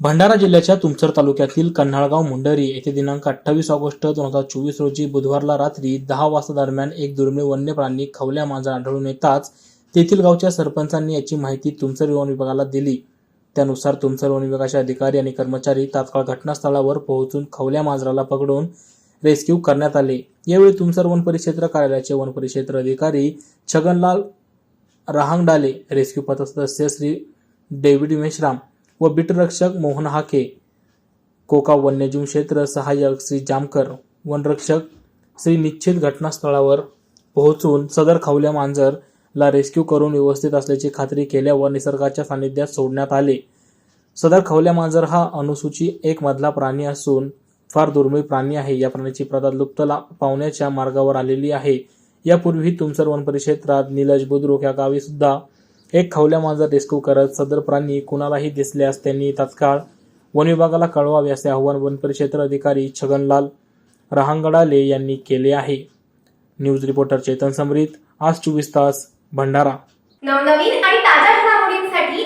भंडारा जिल्ह्याच्या तुमसर तालुक्यातील कन्हाळगाव मुंडरी येथे दिनांक अठ्ठावीस ऑगस्ट दोन हजार चोवीस रोजी बुधवारला रात्री दहा वाजता दरम्यान एक दुर्मिळ वन्य प्राणी खवल्या मांजर आढळून येताच तेथील गावच्या सरपंचांनी याची माहिती तुमसर वन विभागाला दिली. त्यानुसार तुमसर वन विभागाचे अधिकारी आणि कर्मचारी तात्काळ घटनास्थळावर पोहोचून खवल्या मांजराला पकडून रेस्क्यू करण्यात आले. यावेळी तुमसर वन परिक्षेत्र कार्यालयाचे वन परिक्षेत्र अधिकारी छगनलाल रहांगडाले रेस्क्यू पथक सदस्य श्री डेव्हिड मेश्राम व बिटरक्षक मोहन हाके कोका वन्यजीव क्षेत्र सहाय्यक श्री जामकर वनरक्षक श्री निश्चित घटनास्थळावर पोहोचून सदर खावल्या मांजरला रेस्क्यू करून व्यवस्थित असल्याची खात्री केल्यावर निसर्गाच्या सानिध्यात सोडण्यात आले. सदर खवल्या मांजर हा अनुसूची एक मधला प्राणी असून फार दुर्मिळ प्राणी आहे. या प्राण्याची प्रदा लुप्तला पावण्याच्या मार्गावर आलेली आहे. यापूर्वी तुमसर वन परिक्षेत्रात निलज बुद्रुक या गावी सुद्धा एक खवल्या मांजर रेस्क्यू करत सदर प्राणी कुणालाही दिसल्यास त्यांनी तात्काळ वन विभागाला कळवावे असे आवाहन वन परिक्षेत्र अधिकारी छगनलाल रहांगडाले यांनी केले आहे. न्यूज रिपोर्टर चेतन समरीत आज चोवीस तास भंडारा. नवनवीन आणि ताज्या घडामोडींसाठी